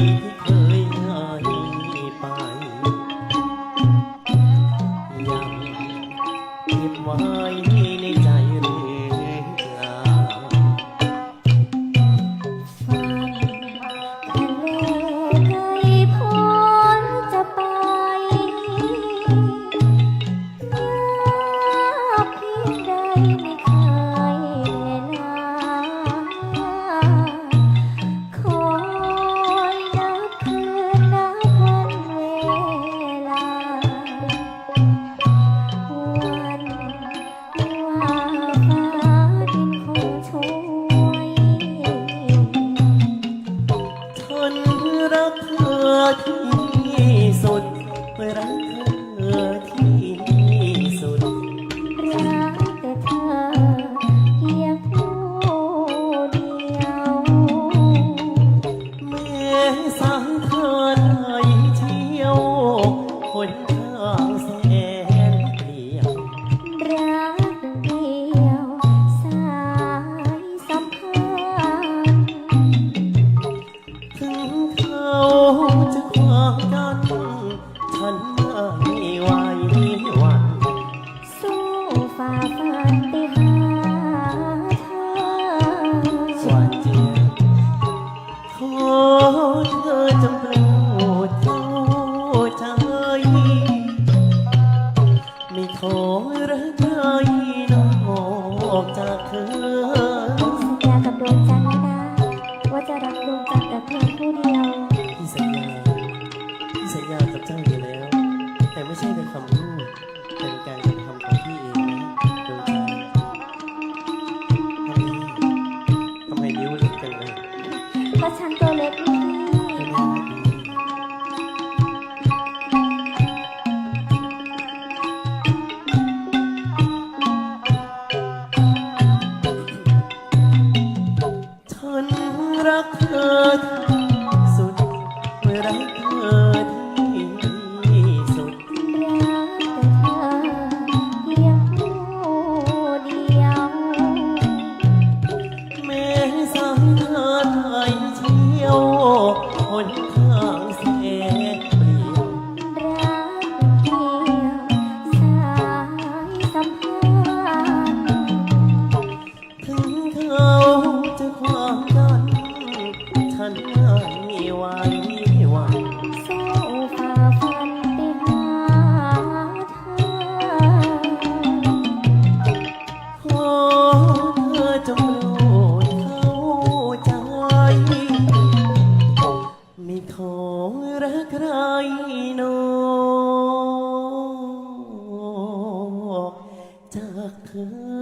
ที่เคยไป ยังเก็บไว้ในใจ ที่สุดรักเธอที่สุด รักแต่เธอเพียงผู้เดียว เมื่อสังเธอไหเที่ยวคนข้าแสนเดียว รักเดียวสายสัมพันธ์ถึงเขา กัน ฉันไม่ไหวหวั่นสู้ฝ่าฟันไปหาทางสวัสดีขอเธอจงโปรดเข้าใจไม่ขอรักใครนอกจากเธอ สัญญากับดวงจันทร์แล้วนะว่าจะรัก แต่ไม่ใช่เป็นความรู้เป็นการกระทำของพี่เองนะดวงใจทำไมนิ้วเล็กจังเลยเพราะฉันตัวเล็ก หนทางเสียเปลี่ยว รักเดียวสายสัมพันธ์ถึงเขาจะความกันฉันไม่ไหว เธอ